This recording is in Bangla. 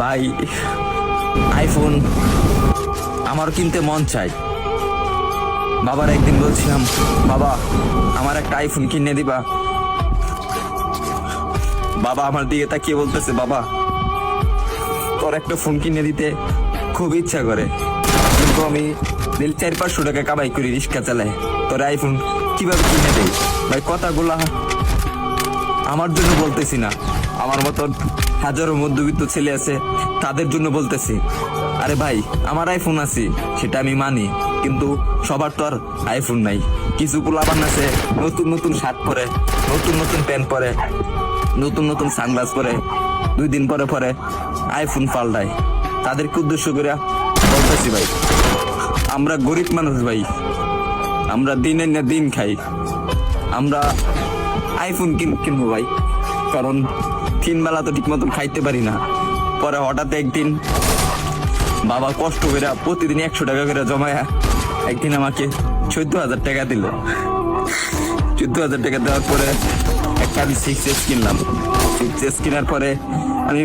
ভাই আইফোন আমার কিনতে মন চাই বাবার একদিন বলছিলাম, বাবা, আমার একটা আইফোন কিনে দিবা। বাবা আমার দিকে তাকিয়ে বলতেছে, বাবা, তোর একটা ফোন কিনে দিতে খুব ইচ্ছা করে। কিন্তু আমি দিল চার পাঁচশো টাকা কামাই করি রিক্সা চালাই তোর আইফোন কীভাবে কিনে দেই? ভাই, কথাগুলা আমার জন্য বলতেছি না। আমার মতন হাজারো মধ্যবিত্ত ছেলে আছে, তাদের জন্য বলতেছি। আরে ভাই, আমার আইফোন আছে, সেটা আমি মানি, কিন্তু সবার তো আর আইফোন নাই। কিছু পোলাবান আছে, নতুন নতুন শার্ট পরে, নতুন নতুন প্যান্ট পরে, নতুন নতুন সানগ্লাস পরে, দুই দিন পরে পরে আইফোন পাল্টায়। তাদেরকে উদ্দেশ্য করে বলতেছি ভাই, আমরা গরিব মানুষ ভাই, আমরা দিনের না দিন খাই, আমরা আইফোন কিন, কিনবো ভাই। কারণ তিন বেলা তো ঠিক মতন খাইতে পারি না। পরে হঠাৎ একদিন বাবা কষ্ট করে প্রতিদিন একশো টাকা করে জমায়া একদিন আমাকে চোদ্দ হাজার টাকা দিল। চোদ্দ হাজার টাকা দেওয়ার পরে একটা আমি সিক্স এস কিনলাম। সিক্স এস কেনার পরে আমি